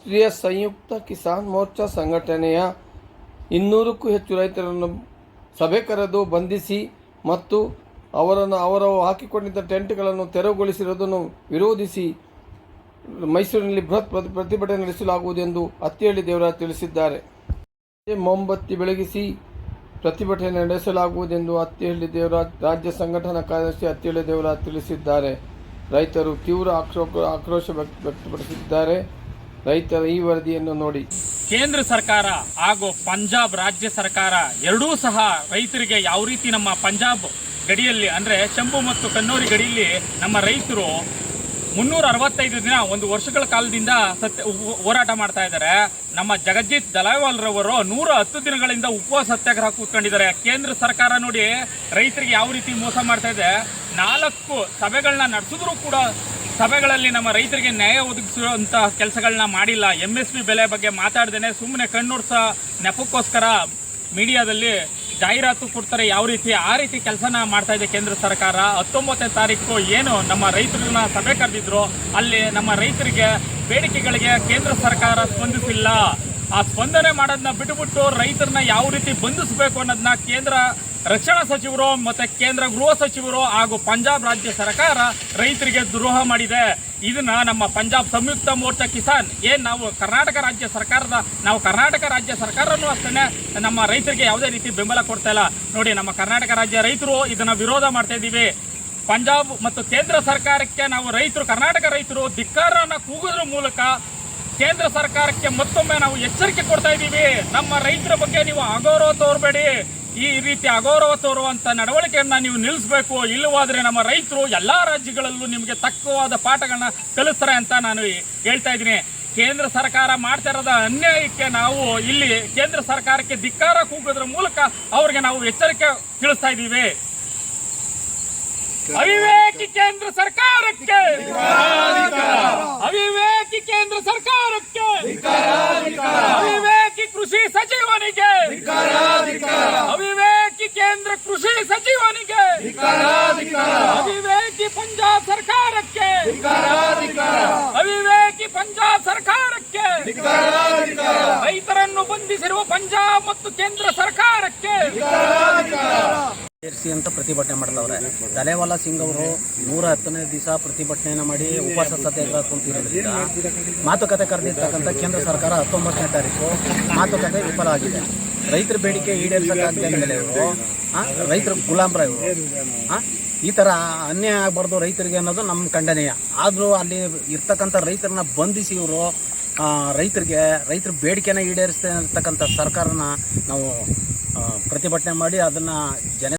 ರಾಷ್ಟ್ರೀಯ ಸಂಯುಕ್ತ ಕಿಸಾನ್ ಮೋರ್ಚಾ ಸಂಘಟನೆಯ ಇನ್ನೂರಕ್ಕೂ ಹೆಚ್ಚು ರೈತರನ್ನು ಸಭೆ ಕರೆದು ಬಂಧಿಸಿ ಮತ್ತು ಅವರನ್ನು ಅವರು ಹಾಕಿಕೊಂಡಿದ್ದ ಟೆಂಟ್ಗಳನ್ನು ತೆರವುಗೊಳಿಸಿರುವುದನ್ನು ವಿರೋಧಿಸಿ ಮೈಸೂರಿನಲ್ಲಿ ಬೃಹತ್ ಪ್ರತಿಭಟನೆ ಪ್ರತಿಭಟನೆ ನಡೆಸಲಾಗುವುದೆಂದು ಅತ್ತಿಹಳ್ಳಿ ದೇವರಾಜ್ ತಿಳಿಸಿದ್ದಾರೆ. ಮೊಂಬತ್ತಿ ಬೆಳಗಿಸಿ ಪ್ರತಿಭಟನೆ ನಡೆಸಲಾಗುವುದೆಂದು ಅತ್ತಿಹಳ್ಳಿ ದೇವರಾಜ್, ರಾಜ್ಯ ಸಂಘಟನಾ ಕಾರ್ಯದರ್ಶಿ ಅತ್ತಿಹಳ್ಳಿ ದೇವರಾಜ್ ತಿಳಿಸಿದ್ದಾರೆ. ರೈತರು ತೀವ್ರ ಆಕ್ರೋಶ ಆಕ್ರೋಶ ವ್ಯಕ್ತ- ವ್ಯಕ್ತಪಡಿಸಿದ್ದಾರೆ. ರೈತರ ಈ ವರದಿಯನ್ನು ನೋಡಿ. ಕೇಂದ್ರ ಸರ್ಕಾರ ಹಾಗೂ ಪಂಜಾಬ್ ರಾಜ್ಯ ಸರ್ಕಾರ ಎರಡೂ ಸಹ ರೈತರಿಗೆ ಯಾವ ರೀತಿ ನಮ್ಮ ಪಂಜಾಬ್ ಗಡಿಯಲ್ಲಿ ಅಂದ್ರೆ ಶಂಭು ಮತ್ತು ಕನ್ನೂರಿ ಗಡಿಯಲ್ಲಿ ನಮ್ಮ ರೈತರು ಮುನ್ನೂರ ಅರವತ್ತೈದು ದಿನ ಒಂದು ವರ್ಷಗಳ ಕಾಲದಿಂದ ಸತ್ಯ ಹೋರಾಟ ಮಾಡ್ತಾ ಇದ್ದಾರೆ. ನಮ್ಮ ಜಗಜಿತ್ ದಲೈವಾಲ್ ರವರು ನೂರ ಹತ್ತು ದಿನಗಳಿಂದ ಉಪವಾಸ ಸತ್ಯಾಗ್ರಹ ಕೂತ್ಕೊಂಡಿದ್ದಾರೆ. ಕೇಂದ್ರ ಸರ್ಕಾರ ನೋಡಿ ರೈತರಿಗೆ ಯಾವ ರೀತಿ ಮೋಸ ಮಾಡ್ತಾ ಇದೆ. ನಾಲ್ಕು ಸಭೆಗಳನ್ನ ನಡೆಸಿದ್ರು ಕೂಡ ಸಭೆಗಳಲ್ಲಿ ನಮ್ಮ ರೈತರಿಗೆ ನ್ಯಾಯ ಒದಗಿಸುವಂತಹ ಕೆಲಸಗಳನ್ನ ಮಾಡಿಲ್ಲ. ಎಂ ಎಸ್ ಪಿ ಬೆಲೆ ಬಗ್ಗೆ ಮಾತಾಡ್ದೇನೆ ಸುಮ್ಮನೆ ಕಣ್ಣೂರ್ಸ ನೆಪಕ್ಕೋಸ್ಕರ ಮೀಡಿಯಾದಲ್ಲಿ ಜಾಹೀರಾತು ಕೊಡ್ತಾರೆ ಯಾವ ರೀತಿ, ಆ ರೀತಿ ಕೆಲಸನ ಮಾಡ್ತಾ ಇದೆ ಕೇಂದ್ರ ಸರ್ಕಾರ. ಹತ್ತೊಂಬತ್ತನೇ ತಾರೀಕು ಏನು ನಮ್ಮ ರೈತರನ್ನ ಸಭೆ ಕರೆದಿದ್ರು, ಅಲ್ಲಿ ನಮ್ಮ ರೈತರಿಗೆ ಬೇಡಿಕೆಗಳಿಗೆ ಕೇಂದ್ರ ಸರ್ಕಾರ ಸ್ಪಂದಿಸಿಲ್ಲ. ಆ ಸ್ಪಂದನೆ ಮಾಡೋದನ್ನ ಬಿಟ್ಟುಬಿಟ್ಟು ರೈತರನ್ನ ಯಾವ ರೀತಿ ಬಂಧಿಸಬೇಕು ಅನ್ನೋದನ್ನ ಕೇಂದ್ರ ರಕ್ಷಣಾ ಸಚಿವರು ಮತ್ತೆ ಕೇಂದ್ರ ಗೃಹ ಸಚಿವರು ಹಾಗೂ ಪಂಜಾಬ್ ರಾಜ್ಯ ಸರ್ಕಾರ ರೈತರಿಗೆ ದ್ರೋಹ ಮಾಡಿದೆ. ಇದನ್ನ ನಮ್ಮ ಪಂಜಾಬ್ ಸಂಯುಕ್ತ ಮೋರ್ಚಾ ಕಿಸಾನ್, ಏನ್ ನಾವು ಕರ್ನಾಟಕ ರಾಜ್ಯ ಸರ್ಕಾರದ, ನಾವು ಕರ್ನಾಟಕ ರಾಜ್ಯ ಸರ್ಕಾರನೂ ಅಷ್ಟೇ ನಮ್ಮ ರೈತರಿಗೆ ಯಾವುದೇ ರೀತಿ ಬೆಂಬಲ ಕೊಡ್ತಾ ಇಲ್ಲ. ನೋಡಿ, ನಮ್ಮ ಕರ್ನಾಟಕ ರಾಜ್ಯ ರೈತರು ಇದನ್ನ ವಿರೋಧ ಮಾಡ್ತಾ ಇದ್ದೀವಿ. ಪಂಜಾಬ್ ಮತ್ತು ಕೇಂದ್ರ ಸರ್ಕಾರಕ್ಕೆ ನಾವು ರೈತರು, ಕರ್ನಾಟಕ ರೈತರು ಧಿಕ್ಕಾರನ ಕೂಗೋದ್ರ ಮೂಲಕ ಕೇಂದ್ರ ಸರ್ಕಾರಕ್ಕೆ ಮತ್ತೊಮ್ಮೆ ನಾವು ಎಚ್ಚರಿಕೆ ಕೊಡ್ತಾ ಇದ್ದೀವಿ. ನಮ್ಮ ರೈತರ ಬಗ್ಗೆ ನೀವು ಅಗೌರವ ತೋರಬೇಡಿ. ಈ ರೀತಿ ಅಗೌರವ ತೋರುವಂತ ನಡವಳಿಕೆಯನ್ನ ನೀವು ನಿಲ್ಲಿಸಬೇಕು ಇಲ್ಲವಾದ್ರೆ ನಮ್ಮ ರೈತರು ಎಲ್ಲಾ ರಾಜ್ಯಗಳಲ್ಲೂ ನಿಮಗೆ ತಕ್ಕವಾದ ಪಾಠಗಳನ್ನ ಕಲಿಸ್ತಾರೆ ಅಂತ ನಾನು ಹೇಳ್ತಾ ಇದ್ದೀನಿ. ಕೇಂದ್ರ ಸರ್ಕಾರ ಮಾಡ್ತಾ ಇರೋದ ಅನ್ಯಾಯಕ್ಕೆ ನಾವು ಇಲ್ಲಿ ಕೇಂದ್ರ ಸರ್ಕಾರಕ್ಕೆ ಧಿಕ್ಕಾರ ಕೂಗೋದ್ರ ಮೂಲಕ ಅವ್ರಿಗೆ ನಾವು ಎಚ್ಚರಿಕೆ ತಿಳಿಸ್ತಾ ಇದ್ದೀವಿ. ಅವಿವೇಕಿ ಕೇಂದ್ರ ಸರ್ಕಾರಕ್ಕೆ! ಅವಿವೇಕಿ ಕೇಂದ್ರ ಸರ್ಕಾರಕ್ಕೆ ಅವಿವೇಕಿ ಕೃಷಿ ಸಚಿವನಿಗೆ ಅವಿವೇಕಿ ಕೇಂದ್ರ ಕೃಷಿ ಸಚಿವನಿಗೆ. ಅವಿವೇಕಿ ಪಂಜಾಬ್ ಸರ್ಕಾರಕ್ಕೆ. ಅವಿವೇಕಿ ಪಂಜಾಬ್ ಸರ್ಕಾರಕ್ಕೆ. ರೈತರನ್ನು ಬಂಧಿಸಿರುವ ಪಂಜಾಬ್ ಮತ್ತು ಕೇಂದ್ರ ಸರ್ಕಾರಕ್ಕೆ. ಸೇರಿಸಿ ಅಂತ ಪ್ರತಿಭಟನೆ ಮಾಡಲವ್ರೆ. ತಲೆವಾಲ ಸಿಂಗ್ ಅವರು ನೂರ ಹತ್ತನೇ ದಿವಸ ಪ್ರತಿಭಟನೆಯನ್ನು ಮಾಡಿ ಉಪವಾಸ ಸತ್ಯಾಗ್ರಹ ಕುಂತಿರೋದ್ರಿಂದ ಮಾತುಕತೆ ಕರೆದಿರ್ತಕ್ಕಂಥ ಕೇಂದ್ರ ಸರ್ಕಾರ ಹತ್ತೊಂಬತ್ತನೇ ತಾರೀಕು ಮಾತುಕತೆ ವಿಫಲ ಆಗಿದೆ. ರೈತರ ಬೇಡಿಕೆ ಈಡೇರಿಸಕ್ಕಾಗದ ಮೇಲೆ ರೈತರ ಗುಲಾಮ್ರ ಇವರು ಈ ಥರ ಅನ್ಯಾಯ ಆಗಬಾರ್ದು ರೈತರಿಗೆ ಅನ್ನೋದು ನಮ್ಮ ಖಂಡನೀಯ. ಆದರೂ ಅಲ್ಲಿ ಇರ್ತಕ್ಕಂಥ ರೈತರನ್ನ ಬಂಧಿಸಿ ಇವರು ರೈತರಿಗೆ, ರೈತರ ಬೇಡಿಕೆನ ಈಡೇರಿಸ್ತಕ್ಕಂಥ ಸರ್ಕಾರನ ನಾವು ಪ್ರತಿಭಟನೆ ಮಾಡಿ ಅದನ್ನು ಜನ